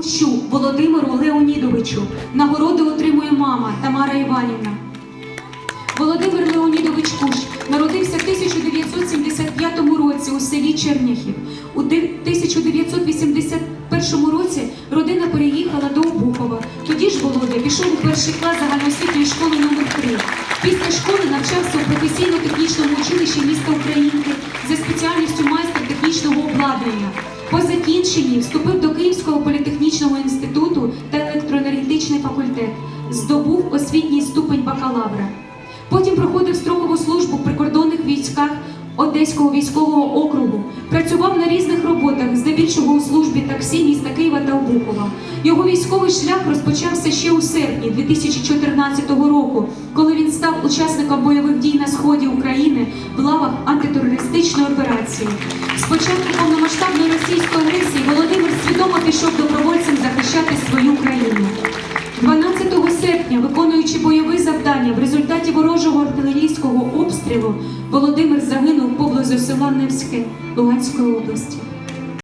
Кущу Володимиру Леонідовичу. Нагороди отримує мама Тамара Іванівна. Володимир Леонідович Кущ народився в 1975 році у селі Черняхів. У 1981 році родина переїхала до Обухова. Тоді ж Володя пішов у перший клас загальноосвітньої школи номер 3 Після школи навчався у професійно-технічному училищі міста Українки за спеціальністю майстер технічного обладнання. По закінченні вступив до Київського Здобув освітній ступень бакалавра. Потім проходив строкову службу в прикордонних військах Одеського військового округу. Працював на різних роботах, здебільшого у службі таксі міста Києва та Обухова. Його військовий шлях розпочався ще у серпні 2014 року, коли він став учасником бойових дій на сході України в лавах антитерористичної операції. З початку повномасштабної російської агресії Володимир свідомо пішов добровольцем виконуючи бойові завдання в результаті ворожого артилерійського обстрілу, Володимир загинув поблизу села Невське Луганської області.